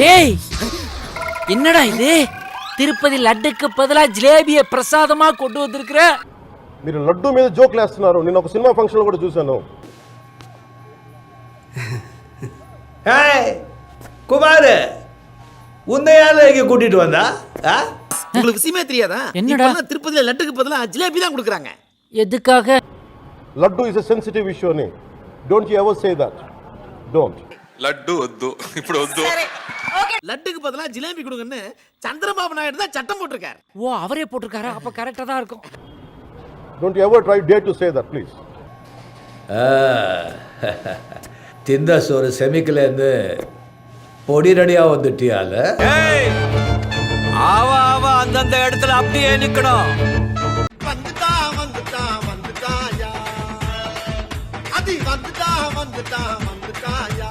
டேய் என்னடா இது? తిరుపతి లడ్డుకి బదులా జిలేబీ ప్రసాదమా కొట్టు వద్దురుకురా லட்டு లడ్డు మీద జోక్లు వేస్తున్నారు నేను சினிமா సినిమా கூட కూడా చూశాను குமாரு உன்னையால இங்க கூட்டிட்டு வந்தா? உங்களுக்கு சீமே தெரியாதா? என்னடா? திருப்பதியில லட்டுக்கு பதிலா ஜிலேபி தான் கொடுக்குறாங்க. எதுக்காக? Laddu is a sensitive issue don't you ever say that don't laddu వద్దు ఇప్పుడు వద్దు லட்டுக்கு பதிலா ஜிலேபி கொடுங்கன்னு சந்திரபாபு நாயுடு தான் சட்டம் போட்டிருக்காரு ஓ அவரே போட்டிருக்காரா அப்ப கரெக்டா தான் இருக்கும் don't you ever try day to say that please ஆ. திந்த சோறு செமிக்கலேருந்து பொடி ரெடியா வந்துட்டியால ஆவா ஆவா அந்தந்த இடத்துல அப்படியே நிக்கணும் வந்துட்டா வந்துட்டா வந்துட்டாயா அது வந்துட்டா வந்துட்டா வந்துட்டாயா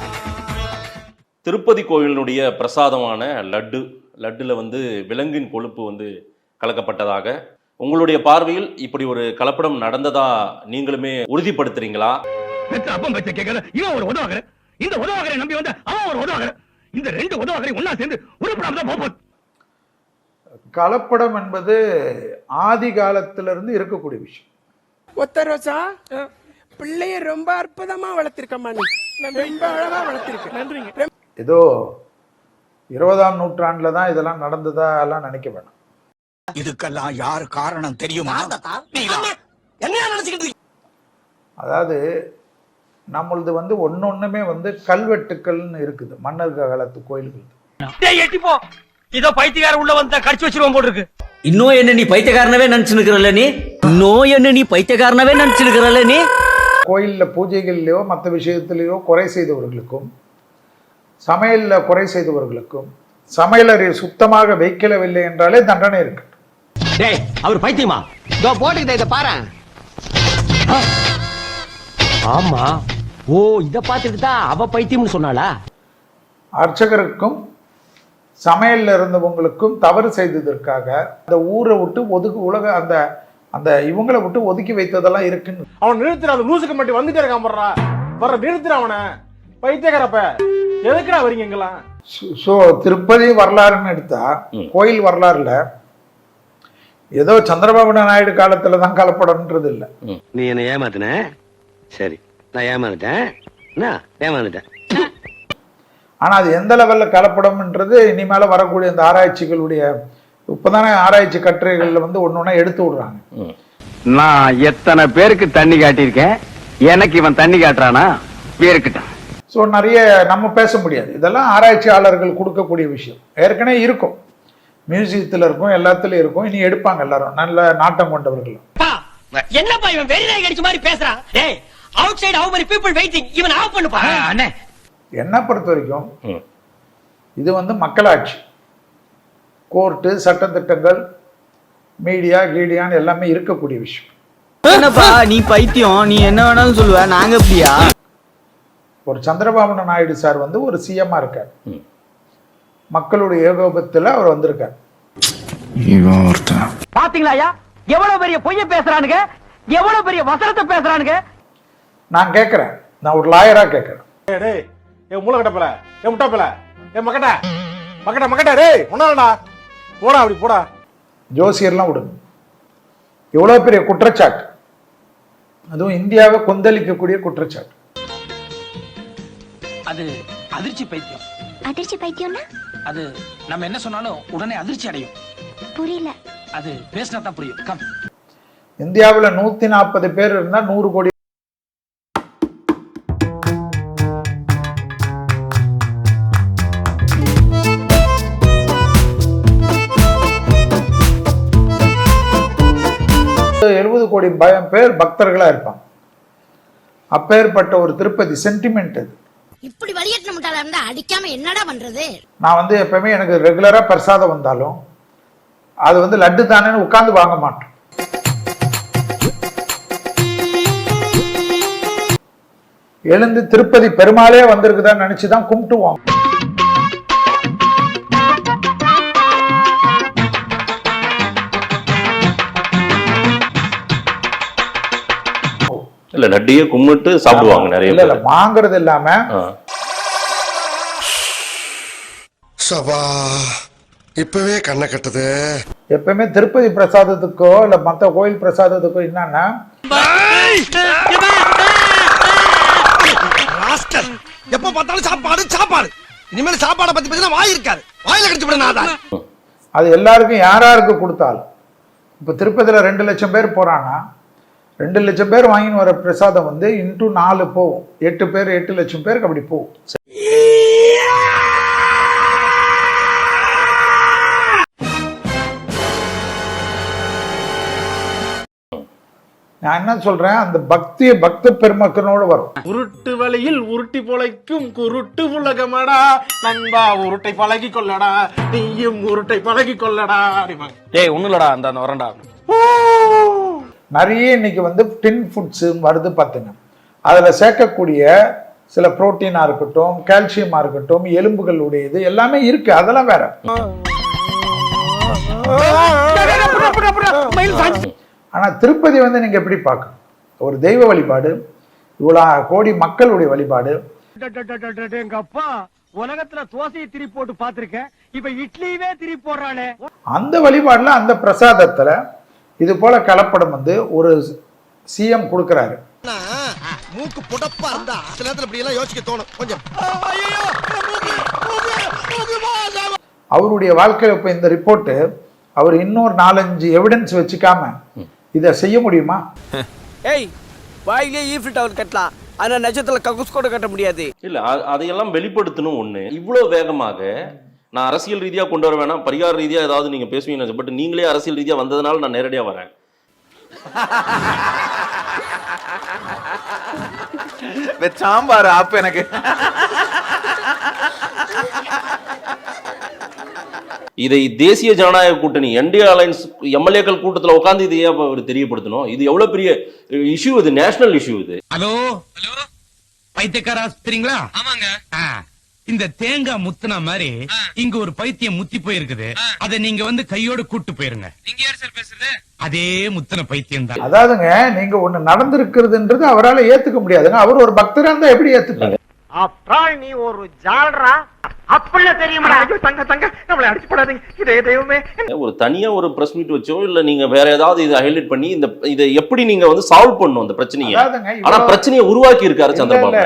திருப்பதி கோயிலினுடைய பிரசாதமான லட்டு லட்டுல வந்து விலங்கின் கொழுப்பு வந்து கலக்கப்பட்டதாக. உங்களுடைய பார்வையில் இப்படி ஒரு கலப்படம் நடந்ததா நீங்களுமே உறுதிப்படுத்துறீங்களா? அப்பம் பச்சை கேட்கல இவன் ஒரு உதவாகர. இந்த உதவாகரை நம்பி வந்த அவன் ஒரு உதவாகர. இந்த ரெண்டு உதவாகரை ஒன்னா சேர்ந்து உருப்படாம தான் போகுது கலப்படம் என்பது ஆதி காலத்திலிருந்து இருக்கக்கூடிய விஷயம். ஒத்த ரோசா? பிள்ளைய ரொம்ப அற்புதமா வளர்த்திருக்கம்மா நீ. ரொம்ப அழகா வளர்த்திருக்க. நன்றிங்க. ஏதோ இருபதாம் நூற்றாண்டுல தான் இதெல்லாம் நடந்ததா எல்லாம் நினைக்க வேணாம். இதுக்கெல்லாம் யார் காரணம் தெரியுமா? அதாவது நம்மளது வந்து ஒன்னொன்னுமே வந்து கல்வெட்டுக்கள்னு இருக்குது மன்னர் காலத்து கோயில்கள். எட்டிப்போ இதோ பைத்தியக்கார உள்ள வந்தா கடிச்சு வச்சிருவோம் போல் இருக்கு. இன்னும் என்ன நீ பைத்தியக்காரனவே நினைச்சுக்கிறல்ல நீ? இன்னும் என்ன நீ பைத்தியக்காரனவே நினைச்சுக்கிறல்ல நீ? கோயில்ல பூஜைகள்லையோ மற்ற விஷயத்திலேயோ குறை செய்தவர்களுக்கும் சமையல்ல குறை செய்தவர்களுக்கும் சமையலறை சுத்தமாக வைக்கலவில்லை என்றாலே தண்டனை இருக்கு. டேய் அவர் பைத்தியமா? இதோ போட்டுக்கிட்ட இதை பாரு. ஆமா. ஓ இத பாத்துட்டு தான் அவ பைத்தியம்னு சொன்னாளா? அர்ச்சகருக்கும் சமையல்ல இருந்தவங்களுக்கும் தவறு செய்ததற்காக அந்த ஊரை விட்டு ஒதுக்கு உலக அந்த அந்த இவங்களை விட்டு ஒதுக்கி வைத்ததெல்லாம் இருக்குன்னு. அவன் நிறுத்துற அந்த லூசுக்கு மட்டும் வந்துட்டே இருக்கான் வர்ற நிறுத்துற அவனை. பைத்தியக்காரப்ப. எதுக்குடா வரீங்க ஸோ திருப்பதி வரலாறுன்னு எடுத்தா. கோயில் வரலாறுல ஏதோ சந்திரபாபு நாயுடு காலத்துல தான் கலப்படம்ன்றது இல்லை. நீ என்ன ஏமாத்தின? சரி நான் ஏமாந்துட்டேன். என்ன? ஏமாந்துட்டேன். ஆனா அது எந்த லெவல்ல கலப்படம்ன்றது இனிமேல வரக்கூடிய இந்த ஆராய்ச்சிகளுடைய இப்பதானே ஆராய்ச்சி கட்டுரைகள்ல வந்து ஒண்ணு ஒண்ணா எடுத்து விடுறாங்க. நான் எத்தனை பேருக்கு தண்ணி காட்டியிருக்கேன்? எனக்கு இவன் தண்ணி காட்டுறானா? பேருக்கிட்டான் ஸோ நிறைய நம்ம பேச முடியாது. இதெல்லாம் ஆராய்ச்சியாளர்கள் கொடுக்கக்கூடிய விஷயம். ஏற்கனவே இருக்கும். மியூசியத்தில் இருக்கும் எல்லாத்துலயும் இருக்கும். இனி எடுப்பாங்க எல்லாரும். நல்ல நாட்டம் கொண்டவர்களும் என்னப்பா இவன் வெளிநாய் கடிச்ச மாதிரி பேசுறான்? டேய் outside how many people waiting இவன் ஆஃப் பண்ணுப்பா அண்ணே. என்னை பொறுத்த வரைக்கும். இது வந்து மக்களாட்சி. கோர்ட்டு சட்டத்திட்டங்கள் மீடியா கீடியான்னு எல்லாமே இருக்கக்கூடிய விஷயம். என்னப்பா நீ பைத்தியம். நீ என்ன வேணாலும் சொல்லுவ. நாங்க அப்படியா? ஒரு சந்திரபாபு நாயுடு சார் வந்து ஒரு சிஎம்மா இருக்கார். மக்களுடைய ஏகோபத்தில் அவர் வந்திருக்கார். பாத்தீங்களா ஐயா? எவ்வளவு பெரிய பொய்ய பேசுறானுங்க? எவ்வளவு பெரிய வசனத்தை பேசுறானுங்க? நான் கேட்குறேன் நான் ஒரு லாயரா கேட்குறேன் டேய் ஏ மூளை கட்டப்பல ஏ முட்டாப்பல ஏ மக்கட்ட மக்கட்ட மக்கட்ட டேய் ஒன்னாலடா போடா அப்படி போடா. ஜோசியர்லாம் விடுங்க எவ்வளோ பெரிய குற்றச்சாட்டு. அதுவும் இந்தியாவை கொந்தளிக்கக்கூடிய குற்றச்சாட்டு. அது அதிர்ச்சி பைத்தியம். அதிர்ச்சி பைத்தியம்னா? அது நம்ம என்ன சொன்னாலும் உடனே அதிர்ச்சி அடையும். புரியல. அது பேசினா தான் புரியும். கம் இந்தியாவில் நூற்றி நாற்பது பேர் இருந்தால் நூறு கோடி. எழுபது கோடி பயம் பேர் பக்தர்களா இருப்பாங்க. அப்பேற்பட்ட ஒரு திருப்பதி சென்டிமெண்ட் அது. இப்படி வழியேற்ற முட்டாளா இருந்தா அடிக்காம என்னடா பண்றது? நான் வந்து எப்பவுமே எனக்கு ரெகுலரா பிரசாதம் வந்தாலும் அது வந்து லட்டு தானேன்னு உட்கார்ந்து வாங்க மாட்டோம். எழுந்து திருப்பதி பெருமாளே வந்திருக்குதான்னு நினைச்சுதான் கும்பிட்டுவோம். இல்ல லட்டையே கும்பிட்டு சாப்பிடுவாங்க நிறைய இல்ல வாங்குறது இல்லாம. சபா இப்பவே கண்ணை கட்டுது. எப்பவுமே திருப்பதி பிரசாதத்துக்கோ இல்ல மற்ற கோயில் பிரசாதத்துக்கோ என்னன்னா எப்ப பார்த்தாலும் சாப்பாடு சாப்பாடு. இனிமேல் சாப்பாடை பத்தி பேசினா வாய் இருக்காது. வாயில கடிச்சு விட நான் அது எல்லாருக்கும் யார் யாருக்கு கொடுத்தாலும். இப்போ திருப்பதியில் ரெண்டு லட்சம் பேர் போகிறான்னா ரெண்டு லட்சம் பேர் வாங்கின்னு வர பிரசாதம் வந்து இன்டூ நாலு போகும். எட்டு பேர் எட்டு லட்சம் பேருக்கு அப்படி போகும். நான் என்ன சொல்றேன்? அந்த பக்தி பக்த பெருமக்கனோடு வரும். உருட்டு வழியில் உருட்டி பொழைக்கும் குருட்டு உலகமடா. நண்பா உருட்டை பழகி கொள்ளடா. நீயும் உருட்டை பழகி கொள்ளடா. டேய் ஒண்ணு இல்லடா அந்த அந்த வரண்டா நிறைய இன்னைக்கு வந்து டின் ஃபுட்ஸு வருது பார்த்துங்க அதில் சேர்க்கக்கூடிய சில புரோட்டீனாக இருக்கட்டும் கால்சியமாக இருக்கட்டும் எலும்புகளுடைய இது எல்லாமே இருக்கு. அதெல்லாம் வேற. ஆனால் திருப்பதி வந்து நீங்கள் எப்படி பார்க்கணும்? ஒரு தெய்வ வழிபாடு இவ்வளோ கோடி மக்களுடைய வழிபாடு. எங்க அப்பா உலகத்துல தோசையை திரி போட்டு பாத்திருக்கேன் இப்ப இட்லியவே திரி போடுறானே. அந்த வழிபாடில் அந்த பிரசாதத்தில் இது போல கலப்படம் வந்து ஒரு சிஎம் கொடுக்குறாரு. மூக்கு புடப்பா இருந்தா சில நேரத்துல இப்படி எல்லாம் யோசிக்க தோணும். கொஞ்சம். அவருடைய வாழ்க்கையில் இப்போ இந்த ரிப்போர்ட்டு அவர் இன்னொரு நாலஞ்சு எவிடன்ஸ் வச்சுக்காம இதை செய்ய முடியுமா? ஏய் வாயிலே ஈஃபில் டவர் கட்டலாம். ஆனா நட்சத்திரத்துல கக்கூஸ் கூட கட்ட முடியாது. இல்ல அதையெல்லாம் வெளிப்படுத்தணும் ஒண்ணு. இவ்வளவு வேகமாக நான் அரசியல் ரீதியா கொண்டு வர வேணாம். பரிகார ரீதியா ஏதாவது நீங்க பேசுவீங்க பட் நீங்களே அரசியல் ரீதியா வந்ததுனால நான் நேரடியா வரேன். சாம்பார் ஆப்பு எனக்கு. இதை தேசிய ஜனநாயக கூட்டணி என்டிஏ அலைன்ஸ் எம்எல்ஏக்கள் கூட்டத்துல உட்கார்ந்து இதை அவர் தெரியப்படுத்தணும். இது எவ்வளவு பெரிய இஷ்யூ இது? நேஷனல் இஷ்யூ இது. ஹலோ ஹலோ பைத்தியக்கார ஆஸ்பத்திரிங்களா? ஆமாங்க. இந்த தேங்காய் முத்துன மாதிரி இங்க ஒரு பைத்தியம் முத்தி போயிருக்குது. அத நீங்க வந்து கையோட கூட்டு போயிருங்க. நீங்க யார் சார் பேசுறது? அதே முத்தின பைத்தியம் தான். அதாவதுங்க நீங்க ஒண்ணு நடந்திருக்கிறதுன்றது அவரால் ஏத்துக்க முடியாதுங்க. அவர் ஒரு பக்தரா இருந்தா எப்படி ஏத்துப்பாரு? அப்புறம் நீ ஒரு ஜாலரா. அப்படியே தெரியுமா தங்க தங்க நம்மளை அடிச்சு போடாதீங்க. இதே தெய்வமே. ஒரு தனியா ஒரு பிரஸ் மீட் வச்சோ இல்ல நீங்க வேற ஏதாவது இதை ஹைலைட் பண்ணி இந்த இதை எப்படி நீங்க வந்து சால்வ் பண்ணணும் அந்த பிரச்சனையை? ஆனா பிரச்சனையை உருவாக்கி இருக்காரு சந்திரபாபு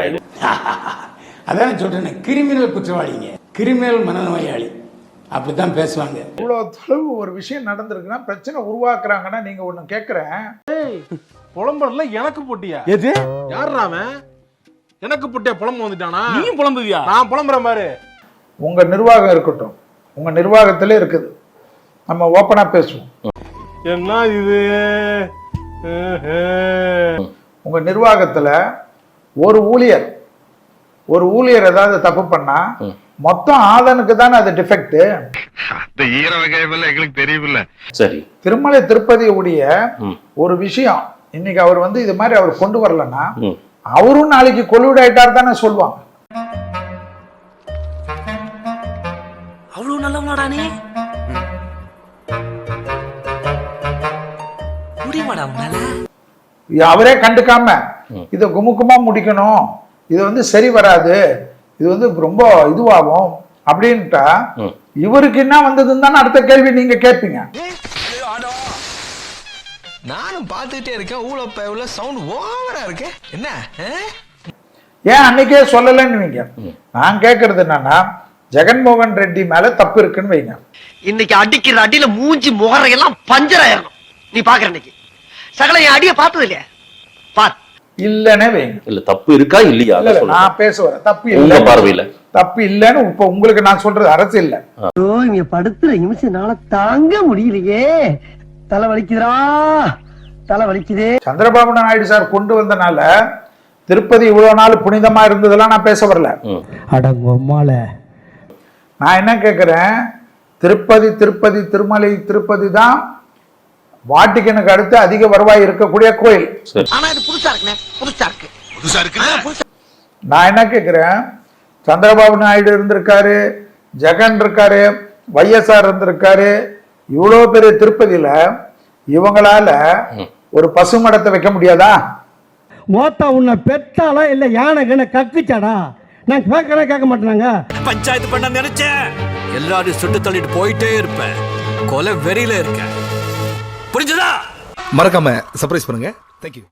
அதான் சொல்றேன் கிரிமினல் குற்றவாளிங்க. கிரிமினல் மனநோயாளி. அப்படித்தான் பேசுவாங்க. இவ்வளவு தொலைவு ஒரு விஷயம் நடந்திருக்குன்னா பிரச்சனை உருவாக்குறாங்கன்னா நீங்க ஒண்ணு கேக்குறேன். புலம்புறதுல எனக்கு போட்டியா? எது? யாருடா அவன்? எனக்கு போட்டியா புலம்பு வந்துட்டானா? நீ புலம்புவியா? நான் புலம்புறேன் பாரு. உங்க நிர்வாகம் இருக்கட்டும். உங்க நிர்வாகத்துல இருக்குது. நம்ம ஓப்பனா பேசுவோம். என்ன இது? உங்க நிர்வாகத்துல ஒரு ஊழியர் ஒரு ஊழியர் ஏதாவது தப்பு பண்ணா மொத்தம் ஆதனுக்கு தானே அது டிஃபெக்ட் இந்த ஈர வகையெல்லாம் எங்களுக்கு தெரியவில்லை. சரி. திருமலை திருப்பதி உடைய. ஒரு விஷயம் இன்னைக்கு அவர் வந்து இது மாதிரி அவர் கொண்டு வரலன்னா. அவரும் நாளைக்கு கொள்ளுவிட ஆயிட்டார் தானே சொல்லுவாங்க. அவ்வளவு நல்லவனாடா நீ? அவரே கண்டுக்காம இதை குமுக்குமா முடிக்கணும். இது வந்து சரி வராது இது வந்து ரொம்ப இதுவாகும் அப்படின்ட்டா. இவருக்கு என்ன வந்ததுன்னு தானே அடுத்த கேள்வி நீங்க கேட்பீங்க. நானும் பார்த்துட்டே இருக்கேன் ஊழப்ப உள்ள சவுண்ட் ஓவரா இருக்கு. என்ன? ஏன் அன்னைக்கே சொல்லலைன்னு வைங்க. நான் கேட்கறது என்னன்னா ஜெகன்மோகன் ரெட்டி மேல தப்பு இருக்குன்னு வைங்க. இன்னைக்கு அடிக்கிற அடியில மூஞ்சி முகரையெல்லாம் பஞ்சர் ஆயிரணும். நீ பாக்குற இன்னைக்கு சகல என் அடிய பார்த்தது இல்லையா பார். இல்லைன்னே வைங்க. இல்ல தப்பு இருக்கா இல்லையா? இல்ல இல்ல. நான் பேச வரேன் தப்பு உங்க இல்லை பார்வையில. தப்பு இல்லைன்னு இப்ப உங்களுக்கு நான் சொல்றது அரசு இல்ல. இங்க படுத்துற நிமிஷம்னால தாங்க முடியலையே. தலை வலிக்குதுடா. தலை வலிக்குதே. சந்திரபாபு நாயுடு சார் கொண்டு வந்தனால திருப்பதி இவ்வளவு நாள் புனிதமா இருந்ததெல்லாம் நான் பேச வரல. அடங்கொம்மால நான் என்ன கேட்குறேன் திருப்பதி திருப்பதி திருமலை திருப்பதி தான் வாட்டிக்கனுக்கு அடுத்து அதிக வருவாய் இருக்கக்கூடிய கோயில். நான் என்ன கேட்குறேன் சந்திரபாபு நாயுடு இருந்திருக்காரு ஜெகன் இருக்காரு வைஎஸ்ஆர் இருந்திருக்காரு. இவ்வளோ பெரிய திருப்பதியில இவங்களால ஒரு பசுமடத்தை வைக்க முடியாதா? மோத்தா உன்னை பெத்தாளா இல்ல யானை கண்ண கக்குச்சாடா? நான் கேட்கறேன் கேட்க மாட்டேனாங்க. பஞ்சாயத்து பண்ண நினைச்சேன். எல்லாரையும் சுட்டு தள்ளிட்டு போயிட்டே இருப்பேன். கொலை வெறியில இருக்க புரிஞ்சதா? மறக்காம சர்ப்ரைஸ் பண்ணுங்க. தேங்க்யூ